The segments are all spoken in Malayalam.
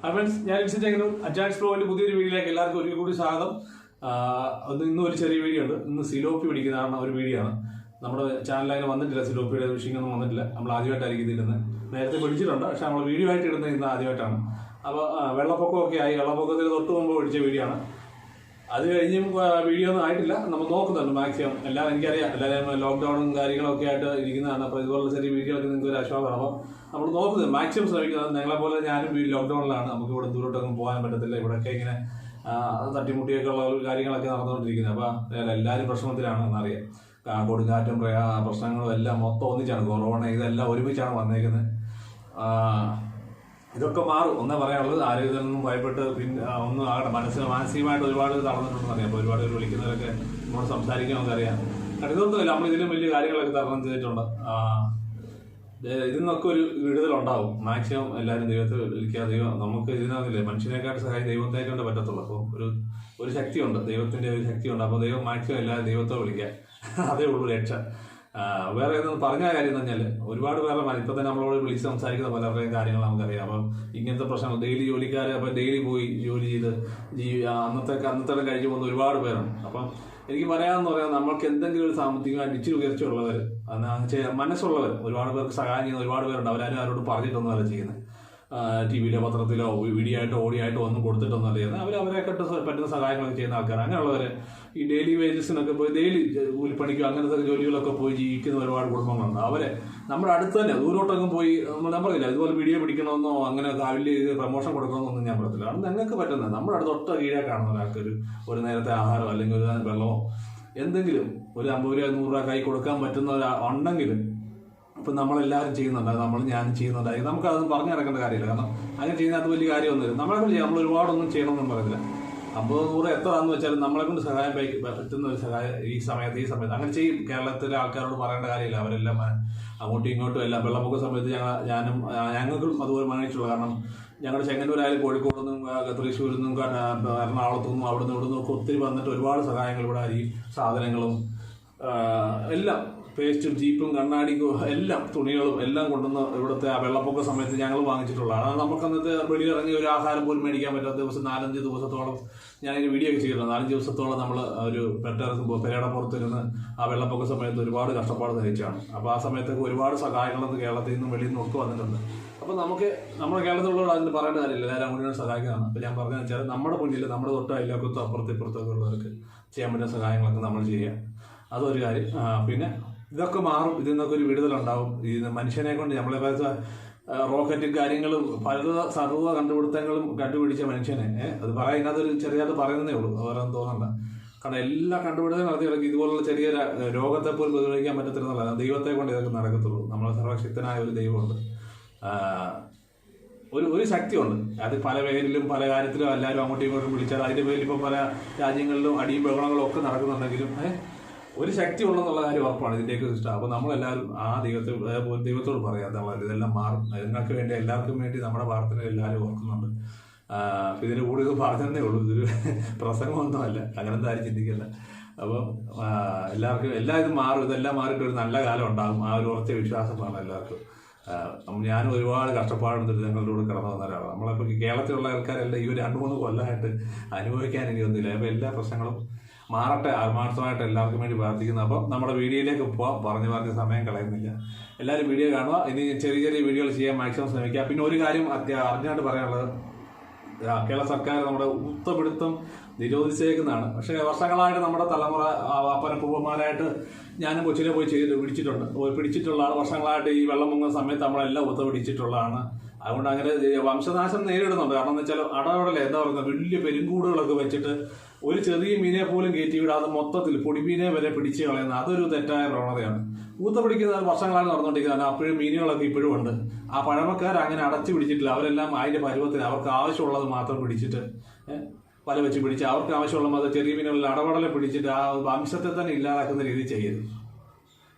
ഫ്രണ്ട്സ് ഞാൻ വിളിച്ചിട്ടെങ്കിലും അജാൻസ് പ്രോവിന്റെ പുതിയൊരു വീഡിയോയിലേക്ക് എല്ലാവർക്കും ഒരിക്കൽ കൂടി സ്വാഗതം. ഒന്ന് ഇന്നും ഒരു ചെറിയ വീഡിയോ ഉണ്ട്. ഇന്ന് സിലോപ്പി പിടിക്കുന്നതാണ് ഒരു വീഡിയോ ആണ്. നമ്മുടെ ചാനലിൽ വന്നിട്ടില്ല സിലോപ്പിയുടെ വിഷയങ്ങളൊന്നും വന്നിട്ടില്ല. നമ്മൾ ആദ്യമായിട്ടായിരിക്കും ഇതിടുന്നത് നേരത്തെ പിടിച്ചിട്ടുണ്ട് പക്ഷെ നമ്മൾ വീഡിയോ ആയിട്ട് ഇടുന്നത് ഇന്ന് ആദ്യമായിട്ടാണ്. അപ്പോൾ വെള്ളപ്പൊക്കമൊക്കെ ആയി. വെള്ളപ്പൊക്കത്തിൽ തൊട്ട് മുമ്പ് പിടിച്ച വീഡിയോ ആണ്. അത് കഴിഞ്ഞും വീഡിയോ ഒന്നും ആയിട്ടില്ല. നമ്മൾ നോക്കുന്നുണ്ട് മാക്സിമം എല്ലാം എനിക്കറിയാം. എല്ലാവരും ലോക്ക്ഡൗണും കാര്യങ്ങളൊക്കെ ആയിട്ട് ഇരിക്കുന്നതാണ്. അപ്പോൾ ഇതുപോലുള്ള ചെറിയ വീഡിയോ ഒക്കെ നിങ്ങൾക്ക് ഒരു ആശ്വാസമാണ്. അപ്പോൾ നമ്മൾ നോക്കുന്നത് മാക്സിമം ശ്രമിക്കുന്നത് ഞങ്ങളെ പോലെ ഞാനും ഈ ലോക്ക്ഡൗണിലാണ് നമുക്ക് ഇവിടെ ദൂരോട്ടൊന്നും പോകാൻ പറ്റത്തില്ല. ഇവിടെയൊക്കെ ഇങ്ങനെ തട്ടിമുട്ടിയൊക്കെ ഉള്ള കാര്യങ്ങളൊക്കെ നടന്നുകൊണ്ടിരിക്കുന്നത്. അപ്പോൾ എല്ലാവരും പ്രശ്നത്തിലാണ് എന്നറിയാം. കൊടുങ്കാറ്റും പ്രയാ പ്രശ്നങ്ങളും എല്ലാം മൊത്തം ഒന്നിച്ചാണ്. കൊറോണ ഇതെല്ലാം ഒരുമിച്ചാണ് വന്നേക്കുന്നത്. ഇതൊക്കെ മാറും. ഒന്നേ പറയാനുള്ളത് ആരോഗ്യത്തിൽ നിന്നും ഭയപ്പെട്ട് പിന്നെ ഒന്നും ആകട്ടെ. മനസ്സിന് മാനസികമായിട്ട് ഒരുപാട് തളർന്നിട്ടുണ്ടെന്ന് അറിയാം. അപ്പോൾ ഒരുപാട് പേര് വിളിക്കുന്നവരൊക്കെ നമ്മൾ സംസാരിക്കാൻ നമുക്കറിയാം. കാരണം ഇതൊന്നുമില്ല. നമ്മൾ ഇതിലും വലിയ കാര്യങ്ങളൊക്കെ തരണം ചെയ്തിട്ടുണ്ട്. ഇതിൽ നിന്നൊക്കെ വിടുതൽ ഉണ്ടാവും മാക്സിമം എല്ലാവരും ദൈവത്തെ വിളിക്കുക. നമുക്ക് ഇതിനകത്തില്ലേ? മനുഷ്യനെക്കാട്ട് സഹായം ദൈവത്തെ കൊണ്ട് പറ്റത്തുള്ളൂ. അപ്പോൾ ഒരു ഒരു ശക്തിയുണ്ട്. ദൈവത്തിന്റെ ഒരു ശക്തിയുണ്ട്. അപ്പോൾ ദൈവം മാക്സിമം എല്ലാവരും ദൈവത്തെ വിളിക്കുക. അതേ ഉള്ളൂ രക്ഷ. വേറെ ഏതെന്ന് പറഞ്ഞ കാര്യം എന്ന് പറഞ്ഞാൽ ഒരുപാട് പേരെ മന- ഇപ്പൊ തന്നെ നമ്മളോട് വിളിച്ച് സംസാരിക്കുന്ന പലരുടെയും കാര്യങ്ങൾ നമുക്കറിയാം. അപ്പം ഇങ്ങനത്തെ പ്രശ്നങ്ങൾ ഡെയിലി ജോലിക്കാർ അപ്പം ഡെയിലി പോയി ജോലി ചെയ്ത് ആ, അന്നത്തെ അന്നത്തെ കഴിഞ്ഞു പോകുന്ന ഒരുപാട് പേരുണ്ട്. അപ്പം എനിക്ക് പറയാമെന്ന് പറയാം നമ്മൾക്ക് എന്തെങ്കിലും ഒരു സാമ്പത്തികമായിട്ട് ഇച്ചിരി ഉയർച്ചയുള്ളവർ മനസ്സുള്ളവർ ഒരുപാട് പേർക്ക് സഹായം ചെയ്യുന്ന ഒരുപാട് പേരുണ്ട്. അവരാരും ആരോട് പറഞ്ഞിട്ടൊന്നുമല്ല ചെയ്യുന്നത്. ടി വിയിലോ പത്രത്തിലോ വീഡിയോ ആയിട്ടോ ഓഡിയോ ആയിട്ടോ ഒന്നും കൊടുത്തിട്ടൊന്നും ചെയ്യുന്നത്. അവർ അവരെ കെട്ട് പറ്റുന്ന സഹായങ്ങളൊക്കെ ചെയ്യുന്ന ആൾക്കാർ അങ്ങനെയുള്ളവർ ഈ ഡെയിലി വേജസിനൊക്കെ പോയി ഡെയിലി കൂലിപ്പണിക്കോ അങ്ങനത്തെ ജോലികളൊക്കെ പോയി ജീവിക്കുന്ന ഒരുപാട് കുടുംബങ്ങളുണ്ട്. അവരെ നമ്മുടെ അടുത്ത് തന്നെ ദൂരോട്ടൊക്കെ പോയി നമ്മൾ ഞാൻ ഇതുപോലെ വീഡിയോ പിടിക്കണമെന്നോ അങ്ങനെ വലിയ പ്രമോഷൻ കൊടുക്കണമെന്നൊന്നും ഞാൻ പറയത്തില്ല. അത് നിങ്ങൾക്ക് പറ്റുന്നത് നമ്മുടെ അടുത്ത് ഒട്ടും കീഴേ കാണുന്ന ഒരാൾക്ക് ഒരു ഒരു നേരത്തെ ആഹാരം അല്ലെങ്കിൽ ഒരു വെള്ളമോ എന്തെങ്കിലും ഒരു അമ്പത് രൂപ നൂറ് രൂപ കൈ കൊടുക്കാൻ പറ്റുന്ന ഉണ്ടെങ്കിൽ ഇപ്പം നമ്മളെല്ലാവരും ചെയ്യുന്നുണ്ട്. നമ്മൾ ഞാനും ചെയ്യുന്നുണ്ട്. നമുക്ക് അതൊന്നും പറഞ്ഞു നടക്കേണ്ട കാര്യമില്ല. കാരണം അങ്ങനെ ചെയ്യുന്നതിനകത്ത് വലിയ കാര്യമൊന്നുമില്ല. നമ്മളെ കൊണ്ട് ചെയ്യാം. നമ്മൾ ഒരുപാടൊന്നും ചെയ്യണമെന്നും പറയുന്നില്ല അമ്പത് നൂറ് എത്ര ആണെന്ന് വെച്ചാൽ നമ്മളെ കൊണ്ട് സഹായം പറ്റി- പറ്റുന്ന ഒരു സഹായം ഈ സമയത്ത് ഈ സമയത്ത്. അങ്ങനെ ചെയ്യും. കേരളത്തിലെ ആൾക്കാരോട് പറയേണ്ട കാര്യമില്ല. അവരെല്ലാം അങ്ങോട്ടും ഇങ്ങോട്ടും എല്ലാം. വെള്ളപ്പൊക്ക സമയത്ത് ഞങ്ങൾ ഞാനും ഞങ്ങൾക്കും അതുപോലെ മാനിച്ചുള്ളൂ കാരണം ഞങ്ങളുടെ ചെങ്ങന്നൂരായാലും കോഴിക്കോട് നിന്നും തൃശ്ശൂരിൽ നിന്നും എറണാകുളത്തു നിന്നും അവിടെ നിന്ന് ഇവിടെ ഒത്തിരി വന്നിട്ട് ഒരുപാട് സഹായങ്ങൾ ഇവിടെ അരി സാധനങ്ങളും എല്ലാം പേസ്റ്റും ജീപ്പും കണ്ണാടിക്കും എല്ലാം തുണികളും എല്ലാം കൊണ്ടുവന്ന് ഇവിടുത്തെ ആ വെള്ളപ്പൊക്ക സമയത്ത് ഞങ്ങൾ വാങ്ങിച്ചിട്ടുള്ളതാണ്. അത് നമുക്ക് അന്നത്തെ വെളിയിറങ്ങി ഒരു ആഹാരം പോലും മേടിക്കാൻ പറ്റാത്ത ദിവസം നാലഞ്ച് ദിവസത്തോളം ഇതിന് വീഡിയോ ഒക്കെ ചെയ്തിട്ടുണ്ട് നാലഞ്ച് ദിവസത്തോളം നമ്മൾ ഒരു പെട്ടറസ് പെരയുടെ പുറത്തിരുന്ന് ആ വെള്ളപ്പൊക്ക സമയത്ത് ഒരുപാട് കഷ്ടപ്പാട് സഹിച്ചാണ്. അപ്പോൾ ആ സമയത്തൊക്കെ ഒരുപാട് സഹായങ്ങളൊന്നും കേരളത്തിൽ നിന്നും വെളിയിൽ നിന്നും ഒക്കെ വന്നിട്ടുണ്ട്. അപ്പോൾ നമുക്ക് നമ്മുടെ കേരളത്തിലുള്ളവർ അതിന് പറയേണ്ട കാര്യമില്ല. എല്ലാവരും അങ്ങോട്ടും സഹായിക്കുന്നതാണ്. അപ്പോൾ ഞാൻ പറഞ്ഞതെന്ന് വെച്ചാൽ നമ്മുടെ മുന്നിൽ നമ്മുടെ തൊട്ട് അയൽവക്കത്തും അപ്പുറത്തും ഇപ്പുറത്തൊക്കെ ഉള്ളവർക്ക് ചെയ്യാൻ പറ്റുന്ന സഹായങ്ങളൊക്കെ നമ്മൾ ചെയ്യുക. അതൊരു കാര്യം. പിന്നെ ഇതൊക്കെ മാറും ഇതിൽ നിന്നൊക്കെ ഒരു വിടുതലുണ്ടാവും ഈ മനുഷ്യനെ കൊണ്ട് നമ്മളെ പോലത്തെ റോക്കറ്റും കാര്യങ്ങളും പല സർവ കണ്ടുപിടുത്തങ്ങളും കണ്ടുപിടിച്ച മനുഷ്യനെ അത് പറയുന്നതൊരു ചെറിയത് പറയുന്നതേ ഉള്ളൂ. വേറൊന്നും തോന്നണ്ട. കാരണം എല്ലാ കണ്ടുപിടുത്തവും നടത്തി ഇറക്കി ഇതുപോലുള്ള ചെറിയ രോഗത്തെ പോലും പ്രതിരോധിക്കാൻ പറ്റത്തില്ലെന്നല്ല. ദൈവത്തെ കൊണ്ട് ഇതൊക്കെ നടക്കത്തുള്ളൂ. നമ്മളെ സർവശക്തനായ ഒരു ദൈവമുണ്ട്. ഒരു ഒരു ശക്തിയുണ്ട്. അത് പല പേരിലും പല കാര്യത്തിലും എല്ലാവരും അങ്ങോട്ടും ഇങ്ങോട്ടും വിളിച്ചാൽ അതിന്റെ പേരിൽ ഇപ്പം പല രാജ്യങ്ങളിലും അടിയും ബഹളങ്ങളും ഒക്കെ നടക്കുന്നുണ്ടെങ്കിലും ഏ, ഒരു ശക്തി ഉള്ളെന്നുള്ള കാര്യം ഉറപ്പാണ് ഇതിന്റെയൊക്കെ സിസ്റ്റം അപ്പൊ നമ്മളെല്ലാവരും ആ ദൈവത്തെ ദൈവത്തോട് പറയാം. നമ്മളെ ഇതെല്ലാം മാറും. നിങ്ങൾക്ക് വേണ്ടി എല്ലാവർക്കും വേണ്ടി നമ്മുടെ പ്രാർത്ഥന എല്ലാവരും ഓർക്കുന്നുണ്ട്. ഇതിന് കൂടി ഇത് പറഞ്ഞതേ ഉള്ളൂ. ഇതൊരു പ്രസംഗമൊന്നുമല്ല. അങ്ങനത്തെ ആരും ചിന്തിക്കല്ല അപ്പം എല്ലാവർക്കും എല്ലാ ഇതും മാറും. ഇതെല്ലാം മാറിയിട്ട് ഒരു നല്ല കാലം ഉണ്ടാകും. ആ ഒരു ഉറച്ച വിശ്വാസമാണ് എല്ലാവർക്കും. ഞാൻ ഒരുപാട് കഷ്ടപ്പാടും ദുരിതങ്ങളിലൂടെ കടന്നു വന്ന ഒരാളാണ്. നമ്മളിപ്പോൾ കേരളത്തിലുള്ള ആൾക്കാരെല്ലാം ഈ ഒരു രണ്ട് മൂന്ന് കൊല്ലമായിട്ട് അനുഭവിക്കാൻ ഇനി ഒന്നുമില്ല അപ്പോൾ എല്ലാ പ്രശ്നങ്ങളും മാറട്ടെ ആത്മാർത്ഥമായിട്ട് എല്ലാവർക്കും വേണ്ടി പ്രാർത്ഥിക്കുന്നു. അപ്പം നമ്മുടെ വീഡിയോയിലേക്ക് പോവാം. പറഞ്ഞു പറഞ്ഞ സമയം കളയുന്നില്ല. എല്ലാവരും വീഡിയോ കാണുക. ഇനി ചെറിയ ചെറിയ വീഡിയോകൾ ചെയ്യാൻ മാക്സിമം ശ്രമിക്കുക. പിന്നെ ഒരു കാര്യം അർജന്റായിട്ട് പറയാനുള്ളത്. കേരള സർക്കാർ നമ്മുടെ ഉത്തപിടുത്തം നിരോധിച്ചേക്കുന്നതാണ്. പക്ഷേ വർഷങ്ങളായിട്ട് നമ്മുടെ തലമുറ അപ്പനപ്പൂപ്പന്മാരായിട്ട് ഞാനും കൊച്ചിയിലെ പോയി ചെയ്ത് പിടിച്ചിട്ടുണ്ട്. പിടിച്ചിട്ടുള്ളതാണ് വർഷങ്ങളായിട്ട് ഈ വെള്ളം മുങ്ങുന്ന സമയത്ത് നമ്മളെല്ലാം ഉത്ത പിടിച്ചിട്ടുള്ളതാണ്. അതുകൊണ്ട് അങ്ങനെ വംശനാശം നേരിടുന്നുണ്ട്. കാരണം എന്ന് വെച്ചാൽ അടവടല എന്താ പറയുക വലിയ പെരുങ്കൂടുകളൊക്കെ വെച്ചിട്ട് ഒരു ചെറിയ മീനെ പോലും കയറ്റി വിടാതെ മൊത്തത്തിൽ പൊടിമീനെ വരെ പിടിച്ചു കളയുന്ന അതൊരു തെറ്റായ പ്രവണതയാണ്. ഊത്ത പിടിക്കുന്ന വർഷങ്ങളാണ് നടന്നുകൊണ്ടിരിക്കുന്നത്. അപ്പോഴും മീനുകളൊക്കെ ഇപ്പോഴും ഉണ്ട്. ആ പഴമക്കാർ അങ്ങനെ അടച്ചു പിടിച്ചിട്ടില്ല. അവരെല്ലാം അതിന്റെ പരുവത്തിന് അവർക്ക് ആവശ്യമുള്ളത് മാത്രം പിടിച്ചിട്ട് വല വെച്ച് പിടിച്ച് അവർക്ക് ആവശ്യമുള്ള ചെറിയ മീനുകളിൽ അടവടലെ പിടിച്ചിട്ട് ആ വംശത്തെ തന്നെ ഇല്ലാതാക്കുന്ന രീതി ചെയ്യരുത്.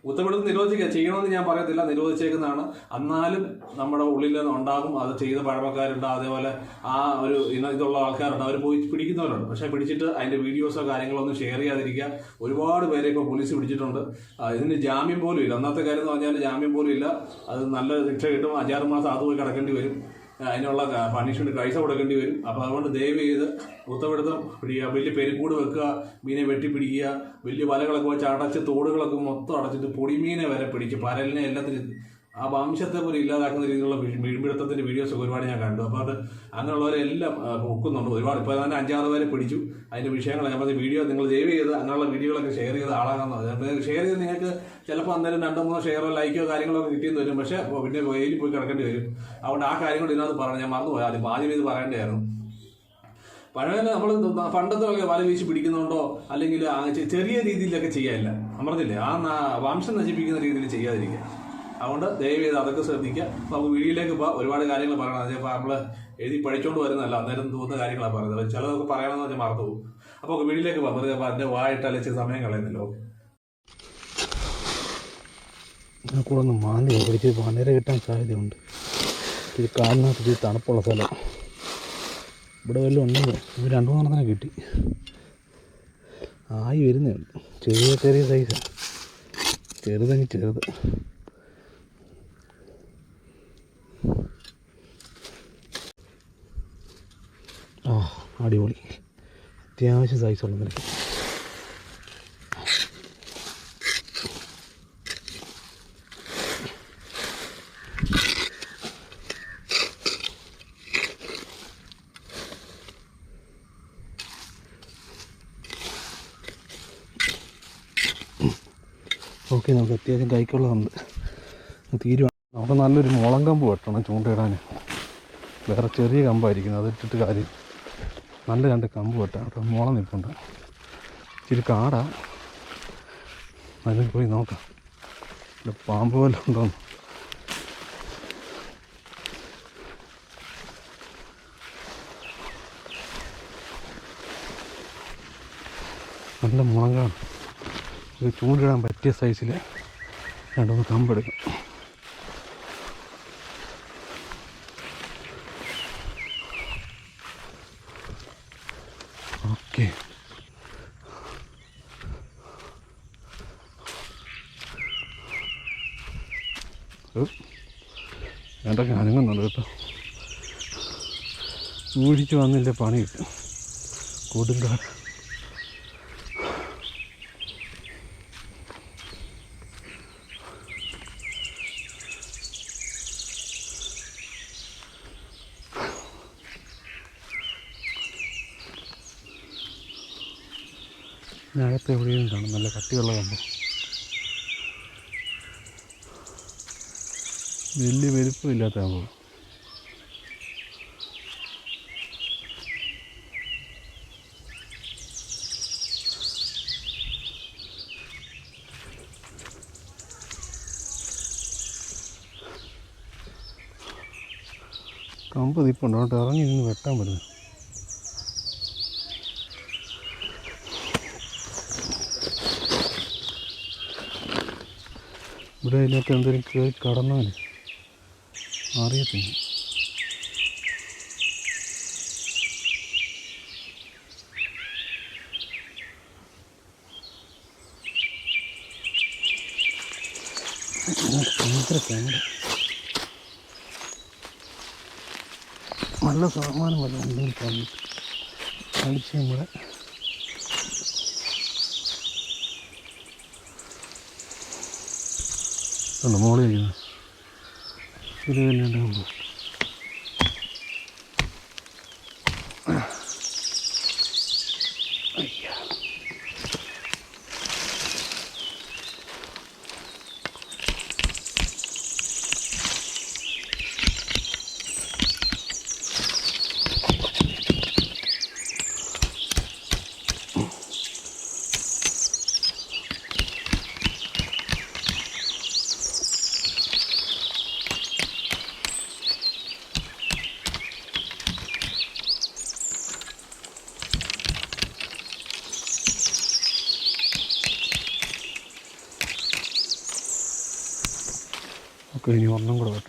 ഉത്തരവിടുന്ന് നിരോധിക്കുക ചെയ്യണമെന്ന് ഞാൻ പറയത്തില്ല നിരോധിച്ചേക്കുന്നതാണ്. എന്നാലും നമ്മുടെ ഉള്ളിൽ നിന്ന് ഉണ്ടാകും അത് ചെയ്ത പഴമക്കാരുണ്ട് അതേപോലെ ആ ഒരു ഇന ഇതുള്ള ആൾക്കാരുണ്ട്. അവർ പോയി പിടിക്കുന്നവരുണ്ട്. പക്ഷെ പിടിച്ചിട്ട് അതിന്റെ വീഡിയോസോ കാര്യങ്ങളോ ഒന്നും ഷെയർ ചെയ്യാതിരിക്കുക. ഒരുപാട് പേരെ ഇപ്പോൾ പോലീസ് പിടിച്ചിട്ടുണ്ട്. ഇതിന് ജാമ്യം പോലും ഇല്ല. അന്നത്തെ കാര്യം എന്ന് പറഞ്ഞാൽ ജാമ്യം പോലും ഇല്ല. അത് നല്ല ശിക്ഷ കിട്ടും. അഞ്ചാറ് മാസം അത് പോയി കിടക്കേണ്ടി വരും. അതിനുള്ള പണിഷ്മെന്റ് പൈസ കൊടുക്കേണ്ടി വരും. അപ്പോൾ അതുകൊണ്ട് ദയവ് ചെയ്ത് വൃത്തമെടുത്ത് പിടിക്കുക വലിയ പെരുക്കൂട് വെക്കുക മീനെ വെട്ടിപ്പിടിക്കുക വലിയ വലകളൊക്കെ വെച്ച് അടച്ച് തോടുകളൊക്കെ മൊത്തം അടച്ചിട്ട് പൊടിമീനെ വരെ പിടിക്കുക പരലിനെ എല്ലാത്തിനും ആ വംശത്തെ പോലും ഇല്ലാതാക്കുന്ന രീതിയിലുള്ള വീഴ്പിടുത്തത്തിന്റെ വീഡിയോസ് ഒക്കെ ഒരുപാട് ഞാൻ കണ്ടു. അപ്പോൾ അത് അങ്ങനെയുള്ളവരെല്ലാം ഒക്കുന്നുണ്ട്. ഒരുപാട് ഇപ്പോൾ തന്നെ അഞ്ചാറ് പേരെ പിടിച്ചു. അതിന്റെ വിഷയങ്ങൾ ഞാൻ പറഞ്ഞ വീഡിയോ നിങ്ങൾ ദയവ് ചെയ്ത് അങ്ങനെയുള്ള വീഡിയോകളൊക്കെ ഷെയർ ചെയ്ത് ആളാകുന്നത് ഷെയർ ചെയ്ത് നിങ്ങൾക്ക് ചിലപ്പോൾ അന്നേരം രണ്ടോ മൂന്നോ ഷെയറോ ലൈക്കോ കാര്യങ്ങളോ കിട്ടിയെന്ന് വരും. പക്ഷേ പിന്നെ വെയിലിൽ പോയി കിടക്കേണ്ടി വരും. അതുകൊണ്ട് ആ കാര്യങ്ങൾ ഇതിനകത്ത് പറഞ്ഞു ഞാൻ മറന്നുപോയി. ആദ്യം ആദ്യം ഇത് പറയേണ്ടതായിരുന്നു പഴയ നമ്മൾ പണ്ടത്തെ ഒക്കെ വല വീശി പിടിക്കുന്നുണ്ടോ? അല്ലെങ്കിൽ ചെറിയ രീതിയിലൊക്കെ ചെയ്യാനില്ല. അമർന്നില്ലേ ആ വംശം നശിപ്പിക്കുന്ന രീതിയിൽ ചെയ്യാതിരിക്കുക. അതുകൊണ്ട് ദയവ് ചെയ്ത് അതൊക്കെ ശ്രദ്ധിക്കുക. നമുക്ക് വീഡിയോയിലേക്ക് ഇപ്പൊ ഒരുപാട് കാര്യങ്ങൾ പറയണം. അതിപ്പോൾ നമ്മൾ എഴുതി പഠിച്ചുകൊണ്ട് വരുന്നതല്ല. അന്നേരം തോന്നുന്ന കാര്യങ്ങളാണ് പറയുന്നത്. ചിലതൊക്കെ പറയണമെന്ന് പറഞ്ഞാൽ മറന്നു പോകും. അപ്പോൾ വീഡിയോയിലേക്ക് പോകാം വെറുതെ അതിന്റെ വായിട്ട് അലച്ച് സമയം കളയുന്നില്ല. ഓക്കെ. കൂടെ ഒന്ന് മാന്തി പിടിച്ച് പനര കിട്ടാൻ സാധ്യതയുണ്ട്. ഇത് കാലിനകത്ത് ഇച്ചിരി തണുപ്പുള്ള സ്ഥലം. ഇവിടെ വല്ലതും ഉണ്ടെങ്കിൽ ഇത് രണ്ടു മൂന്നെണ്ണത്തിനെ കിട്ടി. ആയി വരുന്നേ ചെറിയ ചെറിയ സൈസാണ് ചെറുതെങ്കിൽ ചെറുത്. ആ അടിപൊളി. അത്യാവശ്യം സൈസുള്ള നിനക്ക് ഓക്കെ നമുക്ക് അത്യാവശ്യം കൈക്കുള്ളതുണ്ട്. തീരുവാണ് അവിടെ നല്ലൊരു മുളം കമ്പ് വെട്ടണം ചൂണ്ടയിടാൻ. വേറെ ചെറിയ കമ്പായിരിക്കും അതിട്ടിട്ട് കാര്യം. നല്ല രണ്ട് കമ്പ് വെട്ടാം കേട്ടോ മുളം നിൽപ്പുണ്ട്. ഇച്ചിരി കാടാ. അതിൽ പോയി നോക്കാം. ഇവിടെ പാമ്പ് വല്ലതും ഉണ്ടോന്ന് നല്ല മുളങ്ങാണ് ഇത് ചൂണ്ടിടാൻ പറ്റിയ സൈസിൽ രണ്ടൊന്ന് കമ്പെടുക്കും വേണ്ടൊക്കെ അനങ്ങുന്നുണ്ട് കേട്ടോ. ഊഴിച്ച് വന്നില്ല പണി? കിട്ടും കൊടുങ്കാട് ഞാനത്തെ എവിടെയും കാണും. നല്ല കട്ടിയുള്ള കമ്പ് വലിയ വലിപ്പമില്ലാത്ത കമ്പ് കമ്പ് അങ്ങോട്ട് ഇറങ്ങി നിന്ന് വെട്ടാൻ പറ്റുന്നു ഇവിടെ അതിനകത്ത് എന്തെങ്കിലും കയറി കടന്നാൽ അറിയത്തില്ല. നല്ല സാമാനം വല്ല എന്തെങ്കിലും പറഞ്ഞു അടിച്ച് നമ്മുടെ ഉണ്ട് മോളിൽ Guru ഇത് തന്നെയുണ്ടാകുമ്പോൾ ഒക്കെ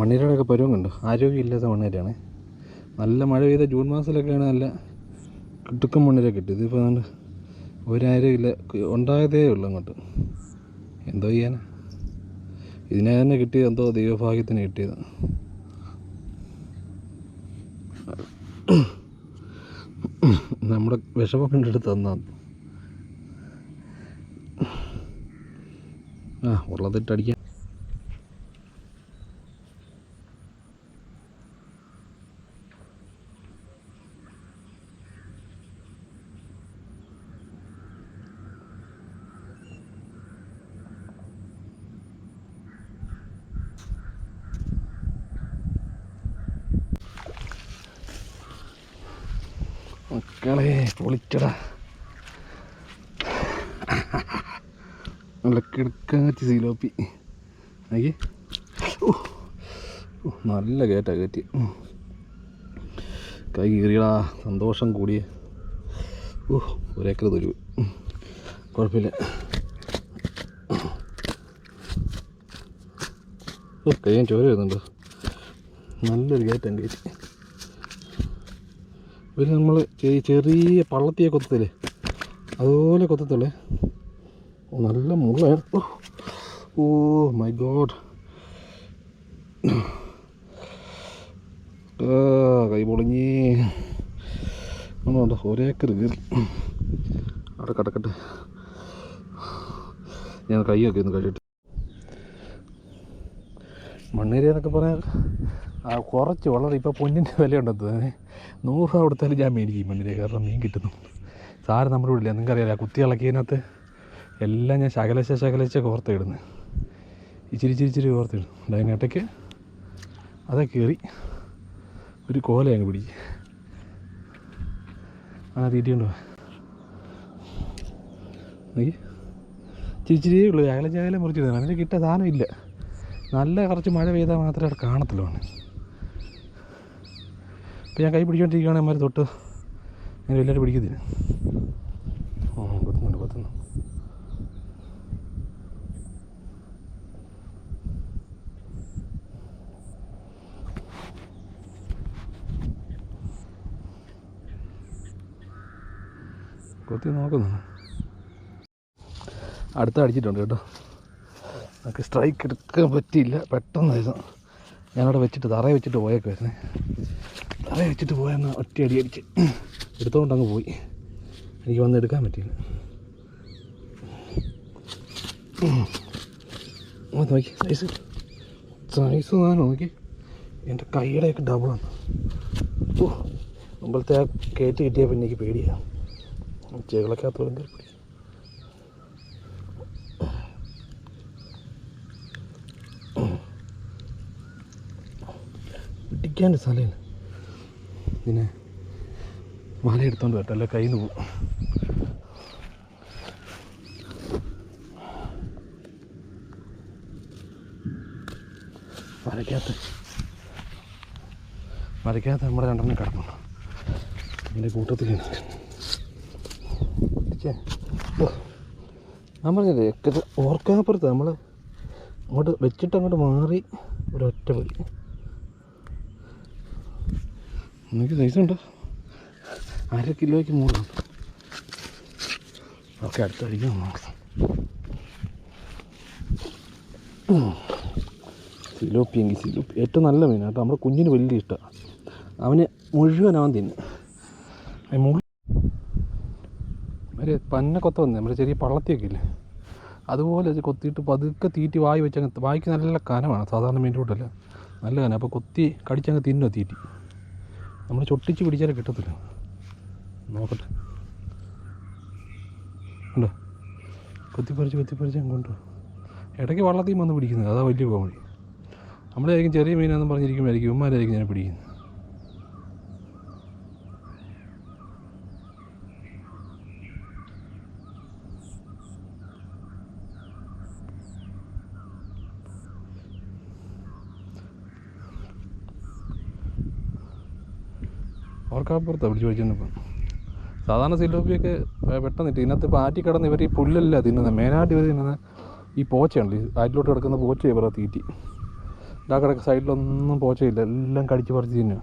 മണ്ണിരയുടെയൊക്കെ പരുവം കണ്ടു. ആരോഗ്യമില്ലാത്ത മണ്ണിരയാണ് നല്ല മഴ പെയ്ത ജൂൺ മാസത്തിലൊക്കെയാണ് നല്ല കിട്ടുക്കം മണ്ണിര കിട്ടി ഇതിപ്പോൾ നല്ല ഒരാരോഗ്യമില്ല ഉണ്ടായതേ ഉള്ളൂ അങ്ങോട്ട്. എന്തോ ചെയ്യാനാ? ഇതിനെ തന്നെ കിട്ടിയത് എന്തോ ദൈവഭാഗ്യത്തിന് കിട്ടിയത്. നമ്മുടെ വിഷമം കണ്ടെടുത്ത് തന്നാ. ആ ഉള്ളതിട്ടടിക്കാൻ പൊളിച്ചടാ നല്ല കിടക്കാച്ചി സീലോപ്പി നോക്കി നല്ല കയറ്റാ കയറ്റി. കൈ കീറിയടാ. സന്തോഷം കൂടി. ഓ ഒരേക്കർ തരൂ കുഴപ്പമില്ല. ഓ കയ്യാൻ ചോര വരുന്നുണ്ട്. നല്ലൊരു കയറ്റം കയറ്റി പിന്നെ നമ്മൾ ചെറിയ പള്ളത്തിയെ കൊത്തത്തില്ലേ? അതുപോലെ കൊത്തത്തുള്ളേ. നല്ല മുള്ള ഓ മൈ ഗോഡ് കൈ പൊളിഞ്ഞ്. ഒന്നുണ്ട് ഒരേക്കർ കയറി. അവിടെ കിടക്കട്ടെ. ഞാൻ കൈയൊക്കെ ഒന്ന് കഴിയട്ടെ മണ്ണേരി എന്നൊക്കെ ആ കുറച്ച് വളരെ ഇപ്പോൾ പൊന്നിന്റെ വിലയുണ്ടെന്ന് നൂറ് രൂപ കൊടുത്താലും ഞാൻ മേടിക്കും മണ്ണിരേ കാരണം മീൻ കിട്ടുന്നു. സാറ് നമ്മുടെ ഇവിടെ ഇല്ല നിങ്ങൾക്കറിയാലോ കുത്തി ഇളക്കിയതിനകത്ത് എല്ലാം ഞാൻ ശകലശ ശകലശ കോർത്തിടുന്നു ഇച്ചിരി ഇച്ചിരി ഇച്ചിരി കോർത്തിടും അതിനിടയ്ക്ക് അതെ കയറി ഒരു കോല അങ്ങ് പിടിക്കും. ആ തീറ്റിയുണ്ടോ ഇച്ചിരി ഇച്ചിരി ഉള്ളൂ. ശകലം ശകലം മുറിച്ചിടുന്നത് അതിന് കിട്ടിയ സാധനം ഇല്ല. നല്ല കുറച്ച് മഴ പെയ്താൽ മാത്രമേ അവിടെ കാണത്തുള്ളൂ. അവനെ ഇപ്പം ഞാൻ കൈ പിടിച്ചുകൊണ്ടിരിക്കുകയാണ് അമ്മ തൊട്ട്. ഞാൻ എല്ലാവരും പിടിക്കത്തില്ല. ആ കൊത്തുന്നുണ്ട് കൊത്തുന്നു. കൊത്തി നോക്കുന്നു അടുത്ത അടിച്ചിട്ടുണ്ട് കേട്ടോ. നമുക്ക് സ്ട്രൈക്ക് എടുക്കാൻ പറ്റിയില്ല. പെട്ടെന്നായിരുന്നു ഞാനവിടെ വെച്ചിട്ട് തറയെ വെച്ചിട്ട് പോയേക്കുമായിരുന്നേ തറയെ വെച്ചിട്ട് പോയെന്ന് ഒറ്റ അടി അടിച്ച് എടുത്തുകൊണ്ട് അങ്ങ് പോയി. എനിക്ക് വന്ന് എടുക്കാൻ പറ്റിയില്ല. നോക്കി സൈസ് സൈസ് ഞാൻ നോക്കി. എന്റെ കൈയുടെയൊക്കെ ഡബിളാണ് ഓ മുമ്പത്തെ ആ കയറ്റി കിട്ടിയാൽ പിന്നെ എനിക്ക് പേടിയാണ് ചെകളൊക്കെ കയറി പിടിച്ചു. പിടിക്കാൻ സ്ഥലമില്ല. പിന്നെ മല എടുത്തോണ്ട് വരട്ടെ അല്ല കയ്യിൽ നിന്ന് പോകും മരക്കാത്ത മരക്കാത്ത നമ്മുടെ രണ്ടെണ്ണം കിടക്കണം അതിന്റെ കൂട്ടത്തിൽ ഇരിക്കേ. ഓർക്കാപ്പുറത്ത് നമ്മൾ അങ്ങോട്ട് വെച്ചിട്ട് അങ്ങോട്ട് മാറി ഒരൊറ്റ പടി എനിക്ക് സൈസ് ഉണ്ടോ? അര കിലോയ്ക്ക് മൂന്നുണ്ട് ഓക്കെ അടുത്ത അടിക്കാൻ നോക്കാം സിലോപ്പി എങ്കിൽ സിലോപ്പി ഏറ്റവും നല്ല മീനാണ് കേട്ടോ. നമ്മുടെ കുഞ്ഞിന് വലിയ ഇഷ്ടമാണ് അവന് മുഴുവൻ അവൻ തിന്നു. മുള്ളു ഒരു പന്ന കൊത്ത വന്നേ നമ്മുടെ ചെറിയ പള്ളത്തിയൊക്കെ ഇല്ലേ? അതുപോലെ അത് കൊത്തിയിട്ട് പതുക്കെ തീറ്റി വായി വെച്ചങ്ങ് വായിക്ക് നല്ല കനമാണ് സാധാരണ മീന്റെ കൂട്ടല്ല നല്ല കനം. അപ്പോൾ കൊത്തി കടിച്ചങ്ങ് തിന്നോ തീറ്റി. നമ്മൾ ചൊട്ടിച്ച് പിടിച്ചാലേ കിട്ടത്തില്ല. നോക്കട്ടെ. ഉണ്ടോ കൊത്തിപ്പറിച്ച് കൊത്തിപ്പറിച്ച് അങ്ങോട്ട്. ഇടയ്ക്ക് വള്ളത്തിൽ വന്ന് പിടിക്കുന്നത്. അതാ വലിയ കോമഡി. നമ്മളായിരിക്കും ചെറിയ മീനാണെന്ന് പറഞ്ഞിരിക്കുമ്പോഴായിരിക്കും ഉമ്മാരായിരിക്കും ഞാൻ പിടിക്കുന്നത്. ഓർക്കാപ്പുറത്താണ് പിടിച്ച് വെച്ചിരുന്നപ്പം സാധാരണ സിലോപ്പിയൊക്കെ പെട്ടെന്ന് ഇട്ട് ഇതിനകത്ത് ഇപ്പോൾ ആറ്റി കിടന്ന് ഇവർ ഈ പുല്ലല്ല തിന്നുന്നത് മെയിനായിട്ട് ഇവർ തിന്നുന്നത് ഈ പോച്ചയാണ് ആറ്റിലോട്ട് കിടക്കുന്ന പോച്ച ഇവരുടെ തീറ്റി. ഇതാ സൈഡിലൊന്നും പോച്ചയില്ല. എല്ലാം കടിച്ച് പറിച്ച് തിന്നു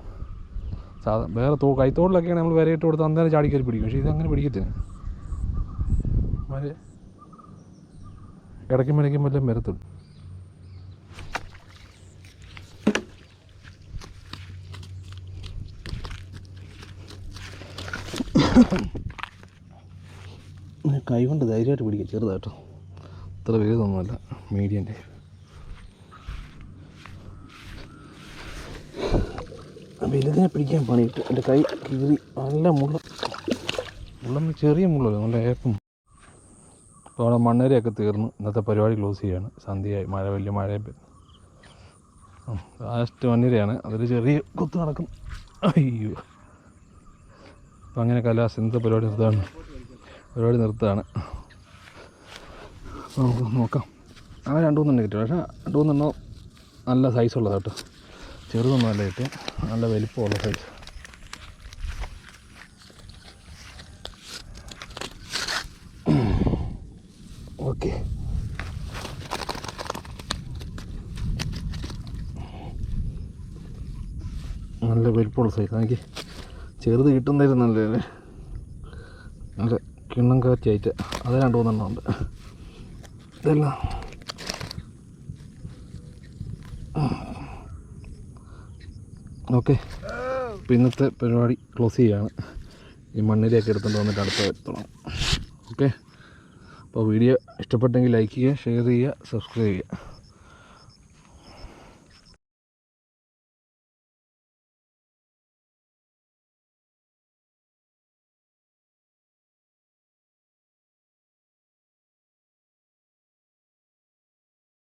സാധാ വേറെ തോ കൈത്തോടിലൊക്കെയാണ് നമ്മൾ വരയിട്ട് കൊടുത്ത് അന്നേരം ചാടി കയറി പിടിക്കും. പക്ഷേ ഇതങ്ങനെ പിടിക്കത്തില്ല. മറ്റേ ഇടയ്ക്കും മണിക്കും വല്ലതും വരത്തുള്ളൂ കൈ കൊണ്ട് ധൈര്യമായിട്ട് പിടിക്കുക ചെറുതായിട്ടോ. അത്ര വലുതൊന്നുമല്ല മീഡിയന്റെ വലുതിനെ പിടിക്കാൻ പണിയിട്ട് എന്റെ കൈ കീറി നല്ല മുള്ള മുള്ളെന്ന് ചെറിയ മുള്ളല്ലോ നല്ല ഏപ്പം. അപ്പോൾ അവിടെ മണ്ണരയൊക്കെ തീർന്നു ഇന്നത്തെ പരിപാടി ക്ലോസ് ചെയ്യാണ്. സന്ധ്യയായി മഴ വലിയ മഴയും ലാസ്റ്റ് മണ്ണിരയാണ്. അതൊരു ചെറിയ കുത്ത് നടക്കും. അയ്യോ. അപ്പം അങ്ങനെ കലാസ് ഇന്നത്തെ പരിപാടി നിർത്താണ് പരിപാടി നിർത്താണ് നമുക്ക് നോക്കാം. ആ രണ്ട് മൂന്നെണ്ണം കിട്ടും. പക്ഷേ രണ്ട് മൂന്നെണ്ണം നല്ല സൈസ് ഉള്ളത് കേട്ടോ. ചെറുതൊന്നും അല്ല കിട്ടിയ. നല്ല വലിപ്പമുള്ള സൈസ് ഓക്കെ നല്ല വലിപ്പമുള്ള സൈസ് എനിക്ക് ചെറുത് കിട്ടുന്നതായിരുന്നല്ലേ അല്ലേ നല്ല കിണ്ണം കാറ്റായിട്ട് അത് രണ്ട് മൂന്നെണ്ണം ഉണ്ട്. ഇതെല്ലാം. ഓക്കെ. ഇന്നത്തെ പരിപാടി ക്ലോസ് ചെയ്യുകയാണ്. ഈ മണ്ണിലേക്ക് എടുത്തുകൊണ്ട് വന്നിട്ട് അടുത്ത എത്തണം. ഓക്കെ. അപ്പോൾ വീഡിയോ ഇഷ്ടപ്പെട്ടെങ്കിൽ ലൈക്ക് ചെയ്യുക ഷെയർ ചെയ്യുക സബ്സ്ക്രൈബ് ചെയ്യുക.